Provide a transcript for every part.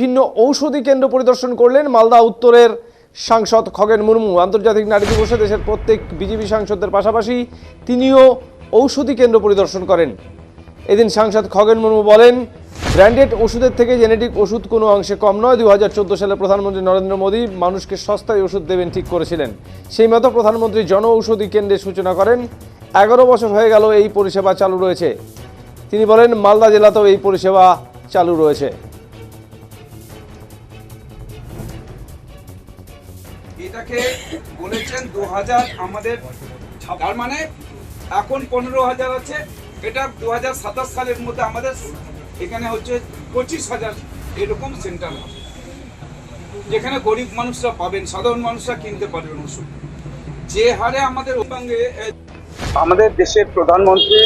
বিভিন্ন ঔষধি কেন্দ্র পরিদর্শন করলেন মালদা উত্তরের সাংসদ খগেন মুর্মু। আন্তর্জাতিক নারী দিবসে দেশের প্রত্যেক বিজেপি সাংসদদের পাশাপাশি তিনিও ঔষধি কেন্দ্র পরিদর্শন করেন। এদিন সাংসদ খগেন মুর্মু বলেন, ব্র্যান্ডেড ওষুধের থেকে জেনেটিক ওষুধ কোনো অংশে কম নয়। দু হাজার সালে প্রধানমন্ত্রী নরেন্দ্র মোদী মানুষকে সস্তায় ওষুধ দেবেন ঠিক করেছিলেন। সেই মতো প্রধানমন্ত্রী জন ঔষধি কেন্দ্রের সূচনা করেন। এগারো বছর হয়ে গেল এই পরিষেবা চালু রয়েছে। তিনি বলেন, মালদা জেলাতেও এই পরিষেবা চালু রয়েছে। এটাকে বলেছেন দু হাজার আমাদের তার মানে এখন পনেরো হাজার আছে। এটা দু হাজার সাতাশ সালের মধ্যে আমাদের এখানে হচ্ছে পঁচিশ হাজার এরকম সেন্টার হবে। যেখানে গরিব মানুষরা পাবেন, সাধারণ মানুষরা কিনতে পারবেন ওষুধ। যে হারে আমাদের সঙ্গে আমাদের দেশের প্রধানমন্ত্রী,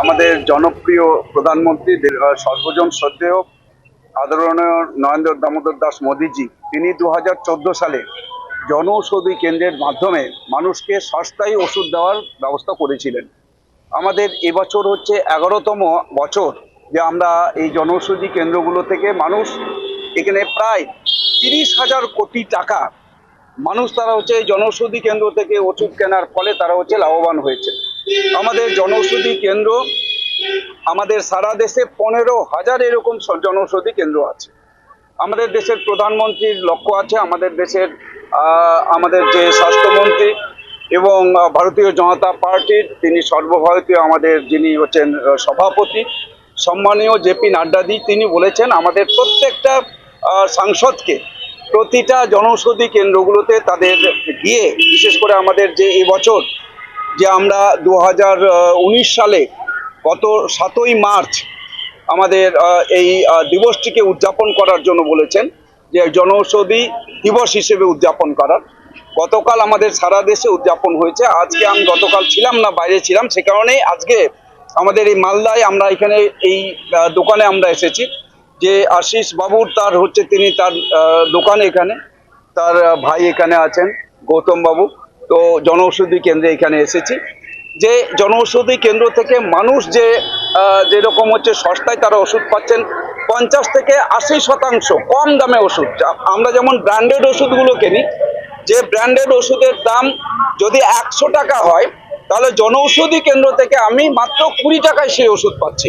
আমাদের জনপ্রিয় প্রধানমন্ত্রী সর্বজন শ্রদ্ধেয় আদরণীয় নরেন্দ্র দামোদর দাস মোদীজি, তিনি দু হাজার চোদ্দ সালে জনঔষধি কেন্দ্রের মাধ্যমে মানুষকে সস্তায় ওষুধ দেওয়ার ব্যবস্থা করেছিলেন। আমাদের এবছর হচ্ছে এগারোতম বছর যে আমরা এই জনৌষধি কেন্দ্রগুলো থেকে মানুষ এখানে প্রায় তিরিশ হাজার কোটি টাকা মানুষ তারা হচ্ছে এই জনৌষধি কেন্দ্র থেকে ওষুধ কেনার ফলে তারা হচ্ছে লাভবান হয়েছে। আমাদের জনৌষধি কেন্দ্র, আমাদের সারা দেশে পনেরো হাজার এরকম জনৌষধি কেন্দ্র আছে। আমাদের দেশের প্রধানমন্ত্রীর লক্ষ্য আছে, আমাদের দেশের আমাদের যে স্বাস্থ্যমন্ত্রী এবং ভারতীয় জনতা পার্টির তিনি সর্বভারতীয় আমাদের যিনি হচ্ছেন সভাপতি, সম্মানীয় জেপি নাড্ডাদি তিনি বলেছেন আমাদের প্রত্যেকটা সাংসদকে প্রতিটা জনৌষধি কেন্দ্রগুলোতে তাদের গিয়ে, বিশেষ করে আমাদের যে এবছর যে আমরা দু হাজার উনিশ সালে গত সাতই মার্চ আমাদের এই দিবসটিকে উদযাপন করার জন্য বলেছেন যে জনৌষধি দিবস হিসেবে উদযাপন করার। গতকাল আমাদের সারা দেশে উদযাপন হয়েছে। আজকে আমি গতকাল ছিলাম না, বাইরে ছিলাম। সে কারণেই আজকে আমাদের এই মালদায় আমরা এখানে এই দোকানে আমরা এসেছি। যে আশিস বাবুর তার হচ্ছে তিনি তার দোকানে এখানে। তার ভাই এখানে আছেন, গৌতম বাবু। তো জনৌষধি কেন্দ্রে এখানে এসেছি। যে জনৌষধি কেন্দ্র থেকে মানুষ যে যেরকম হচ্ছে সস্তায় তারা ওষুধ পাচ্ছেন পঞ্চাশ থেকে আশি শতাংশ কম দামে ওষুধ। আমরা যেমন ব্র্যান্ডেড ওষুধগুলো কিনি, যে ব্র্যান্ডেড ওষুধের দাম যদি একশো টাকা হয়, তাহলে জনৌষধি কেন্দ্র থেকে আমি মাত্র কুড়ি টাকায় সেই ওষুধ পাচ্ছি।